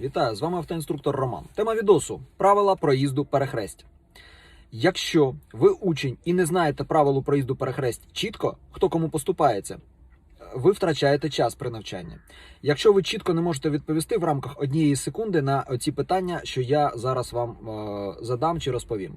Вітаю, з вами автоінструктор Роман. Тема відосу правила проїзду перехресть. Якщо ви учень і не знаєте правилу проїзду перехресть чітко, хто кому поступається, ви втрачаєте час при навчанні. Якщо ви чітко не можете відповісти в рамках однієї секунди на ці питання, що я зараз вам е, задам чи розповім.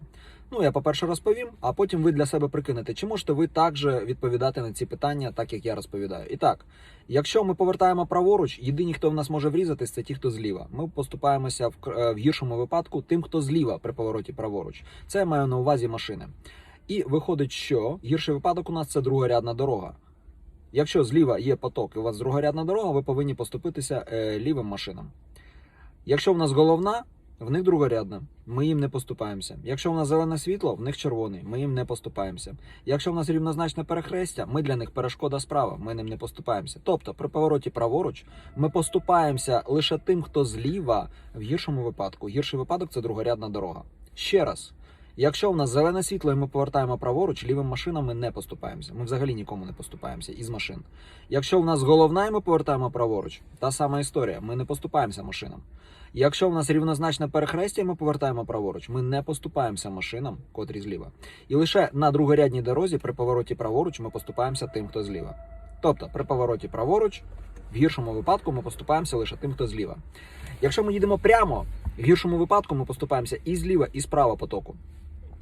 Ну, я по-перше розповім, а потім ви для себе прикинете, чи можете ви також відповідати на ці питання, так як я розповідаю. І так, якщо ми повертаємо праворуч, єдині, хто в нас може врізатись, це ті, хто зліва. Ми поступаємося в, е, в гіршому випадку тим, хто зліва при повороті праворуч. Це я маю на увазі машини. І виходить, що гірший випадок у нас це другорядна дорога. Якщо зліва є поток і у вас другорядна дорога, ви повинні поступитися е, лівим машинам. Якщо в нас головна, в них другорядна, ми їм не поступаємося. Якщо в нас зелене світло, в них червоний, ми їм не поступаємося. Якщо в нас рівнозначне перехрестя, ми для них перешкода справа, ми ним не поступаємося. Тобто, при повороті праворуч ми поступаємося лише тим, хто зліва в гіршому випадку. Гірший випадок це другорядна дорога. Ще раз. Якщо в нас зелене світло і ми повертаємо праворуч, лівим машинам ми не поступаємося. Ми взагалі нікому не поступаємося із машин. Якщо в нас головна і ми повертаємо праворуч, та сама історія. Ми не поступаємося машинам. Якщо в нас рівнозначне перехрестя, і ми повертаємо праворуч, ми не поступаємося машинам, котрі зліва. І лише на другорядній дорозі при повороті праворуч ми поступаємося тим, хто зліва. Тобто, при повороті праворуч, в гіршому випадку ми поступаємося лише тим, хто зліва. Якщо ми їдемо прямо, в гіршому випадку ми поступаємося і зліва, і справа потоку.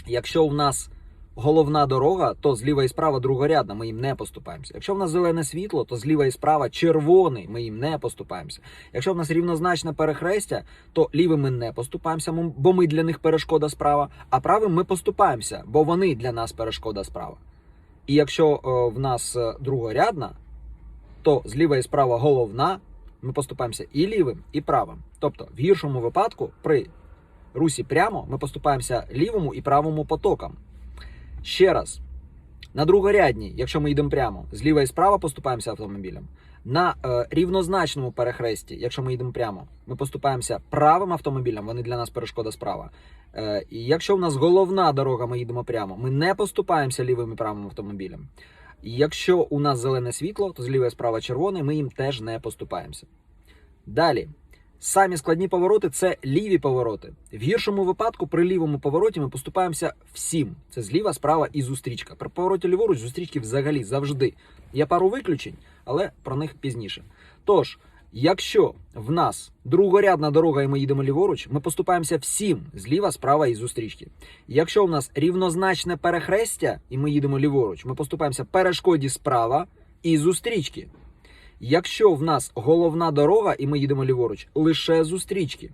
Якщо в нас головна дорога, то зліва і справа другорядна, ми їм не поступаємося. Якщо в нас зелене світло, то зліва і справа червоний, ми їм не поступаємося. Якщо в нас рівнозначне перехрестя, то лівим ми не поступаємося, бо ми для них перешкода справа, а правим ми поступаємося, бо вони для нас перешкода справа. І якщо е, в нас е, другорядна, то зліва і справа головна, ми поступаємося і лівим, і правим. Тобто, в гіршому випадку, при русі прямо, ми поступаємося лівому і правому потокам. Ще раз, на другорядній, якщо ми йдемо прямо, зліва і справа поступаємося автомобілем. На е, рівнозначному перехресті, якщо ми йдемо прямо, ми поступаємося правим автомобілем, вони для нас перешкода справа. Е, і якщо в нас головна дорога, ми їдемо прямо, ми не поступаємося лівим і правим автомобілем. І якщо у нас зелене світло, то зліва і справа червоне, ми їм теж не поступаємося. Далі. Самі складні повороти це ліві повороти. В гіршому випадку при лівому повороті ми поступаємося всім. Це зліва, справа і зустрічка. При повороті ліворуч зустрічки взагалі завжди. Є пару виключень, але про них пізніше. Тож, якщо в нас другорядна дорога і ми їдемо ліворуч, ми поступаємося всім зліва, справа і зустрічки. Якщо в нас рівнозначне перехрестя і ми їдемо ліворуч, ми поступаємося перешкоді справа і зустрічки. Якщо в нас головна дорога і ми їдемо ліворуч, лише зустрічки.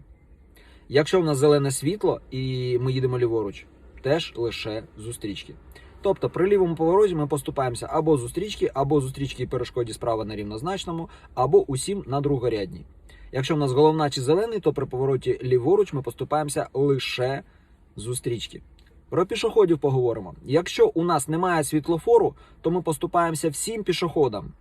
Якщо в нас зелене світло і ми їдемо ліворуч, теж лише зустрічки. Тобто при лівому повороті ми поступаємося або зустрічки, або зустрічки перешкоді справа на рівнозначному, або усім на другорядній. Якщо в нас головна чи зелений, то при повороті ліворуч ми поступаємося лише зустрічки. Про пішоходів поговоримо. Якщо у нас немає світлофору, то ми поступаємося всім пішоходам.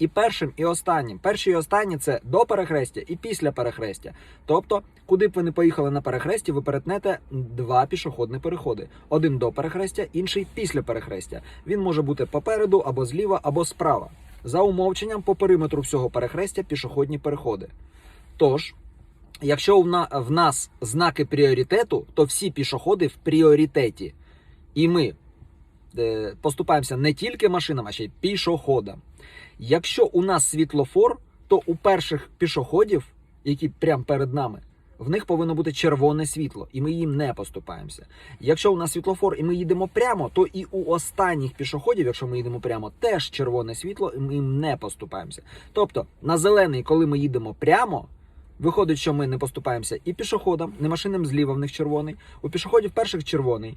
І першим, і останнім. Перші і останні це до перехрестя і після перехрестя. Тобто, куди б ви не поїхали на перехресті, ви перетнете два пішохідні переходи: один до перехрестя, інший після перехрестя. Він може бути попереду або зліва, або справа. За умовченням по периметру всього перехрестя пішохідні переходи. Тож, якщо в, нас знаки пріоритету, то всі пішоходи в пріоритеті. І ми е, поступаємося не тільки машинам, а ще й пішоходам. Якщо у нас світлофор, то у перших пішоходів, які прямо перед нами, в них повинно бути червоне світло, і ми їм не поступаємося. Якщо у нас світлофор і ми їдемо прямо, то і у останніх пішоходів, якщо ми їдемо прямо, теж червоне світло, і ми їм не поступаємося. Тобто на зелений, коли ми їдемо прямо, виходить, що ми не поступаємося і пішоходам, не машинам зліва в них червоний, у пішоходів перших червоний.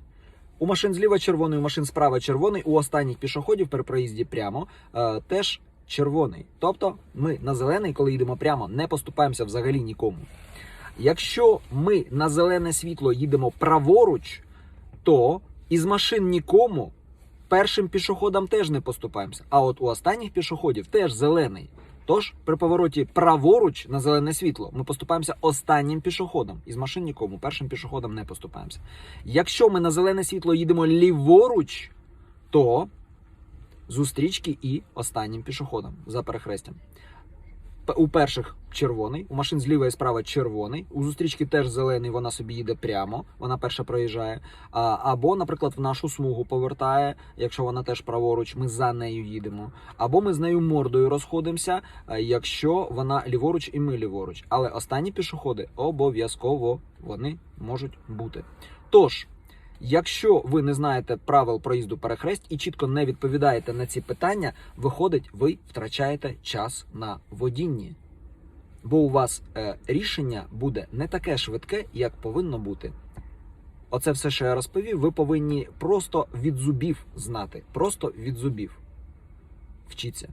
У машин зліва червоний, у машин справа червоний, у останніх пішоходів при проїзді прямо е, теж червоний. Тобто ми на зелений, коли йдемо прямо, не поступаємося взагалі нікому. Якщо ми на зелене світло їдемо праворуч, то із машин нікому першим пішоходам теж не поступаємося. А от у останніх пішоходів теж зелений. Тож при повороті праворуч на зелене світло ми поступаємося останнім пішоходом. Із машин нікому, першим пішоходом не поступаємося. Якщо ми на зелене світло їдемо ліворуч, то зустрічки і останнім пішоходом за перехрестям. у перших червоний, у машин зліва і справа червоний, у зустрічки теж зелений, вона собі їде прямо, вона перша проїжджає. Або, наприклад, в нашу смугу повертає, якщо вона теж праворуч, ми за нею їдемо. Або ми з нею мордою розходимося, якщо вона ліворуч і ми ліворуч. Але останні пішоходи обов'язково вони можуть бути. Тож. Якщо ви не знаєте правил проїзду перехресть і чітко не відповідаєте на ці питання, виходить, ви втрачаєте час на водінні. Бо у вас е, рішення буде не таке швидке, як повинно бути. Оце все, що я розповів, ви повинні просто від зубів знати. Просто від зубів. Вчіться.